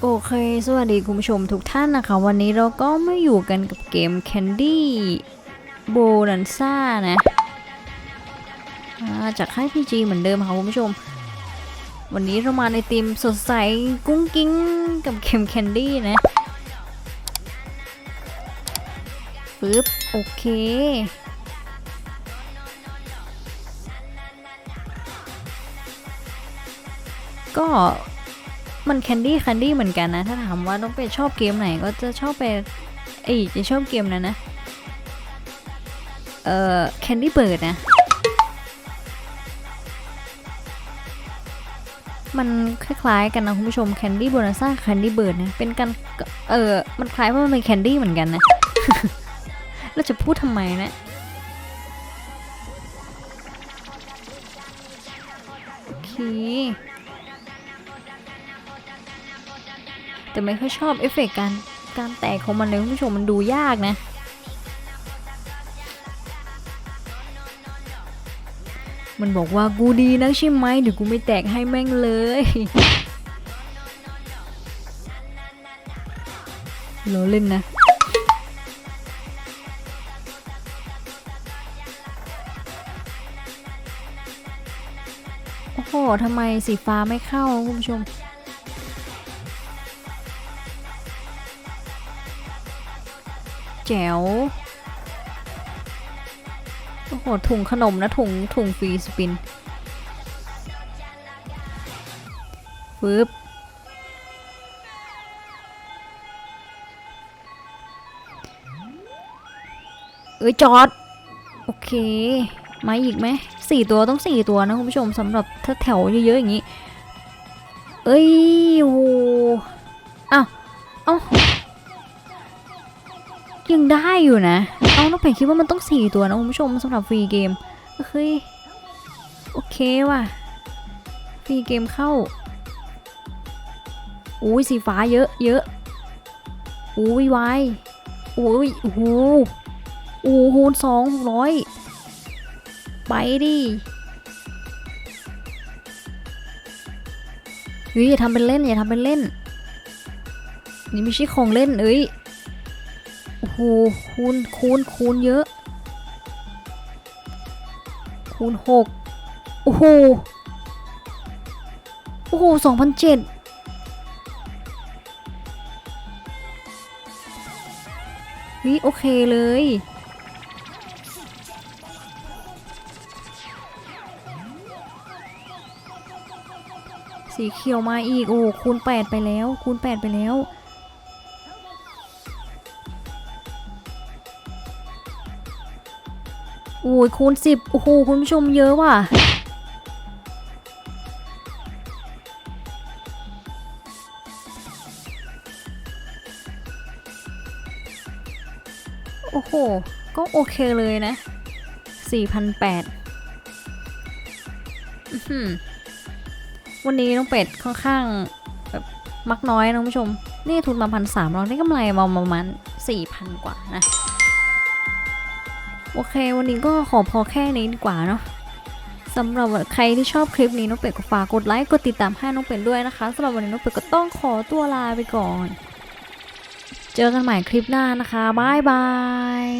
โอเค สวัสดีคุณผู้ชมทุกท่านนะคะ วันนี้เราก็มาอยู่กันกับเกม Candy b o n a n z a นะาจากค่าย PG เหมือนเดิมค่ะคุณผู้ชม วันนี้เรามาในธีมสดใสกุ้งกิ้งกับเกม Candy นะปึ๊บ โอเคก็ มันแคนดี้แคนดี้เหมือนกันนะ ถ้าถามว่าต้องไปชอบเกมไหนก็จะชอบไปเอ้จะชอบเกมนั้นนะ เอ่อแคนดี้เบิร์ดนะ มันคล้ายๆกันนะคุณผู้ชมแคนดี้โบนัซ่าแคนดี้เบิร์ดนะ เป็นกันเออมันคล้ายว่ามันเป็นแคนดี้เหมือนกันนะเราจะพูดทำไมนะโอเค แต่ไม่ค่อยชอบเอฟเฟกต์การการแตกของมันเลยคุณผู้ชมมันดูยากนะ มันบอกว่ากูดีนักใช่ไหมเดี๋ยวกูไม่แตกให้แม่งเลยเราเล่นนะโอ้โหทำไมสีฟ้าไม่เข้าคุณผู้ชม แจ๋วโอ้โหถุงขนมนะถุงถุงฟรีสปินปึ๊บเอ้ยจอด โอเคมาอีกไหมสี่ตัวต้องสี่ตัวนะคุณผู้ชมสำหรับถ้าแถวเยอะๆอย่างนี้ เอ้ยโอ้อ้าวเอ้า ยังได้อยู่นะ เอาน้องแผ่นคิดว่ามันต้องสี่ตัวนะคุณผู้ชมสำหรับฟรีเกมเฮ้ยโอเคว่ะฟรีเกมเข้าอุ้ยสีฟ้าเยอะเยอะอุ้ยวายอุ้ยโอ้โหโอ้โหสองหกร้อยไปดิเฮ้ยอย่าทำเป็นเล่นอย่าทำเป็นเล่น นี่ไม่ใช่ของเล่นเอ้ย โอ้โหคูณคูณคูณเยอะ คูณหกโอ้โหโอ้โหสองพันเจ็ดวิโอเคเลย สีเขียวมาอีก โอ้คูณแปดไปแล้ว คูณแปดไปแล้ว โอ้ยคูณสิบโอ้โหคุณผู้ชมเยอะว่ะโอ้โห ก็โอเคเลยนะ 4,800วันนี้น้องเป็ดค่อนข้างแบบมักน้อยนะคุณผู้ชม นี่ทุนมาพันสามเราได้กำไรมาประมาณ4,000 กว่านะ โอเค วันนี้ก็ขอพอแค่นี้ดีกว่าเนาะสำหรับใครที่ชอบคลิปนี้น้องเป็ดก็ฝากกดไลค์กดติดตามให้น้องเป็ดด้วยนะคะสำหรับวันนี้น้องเป็ดก็ต้องขอตัวลาไปก่อน เจอกันใหม่คลิปหน้านะคะบายบาย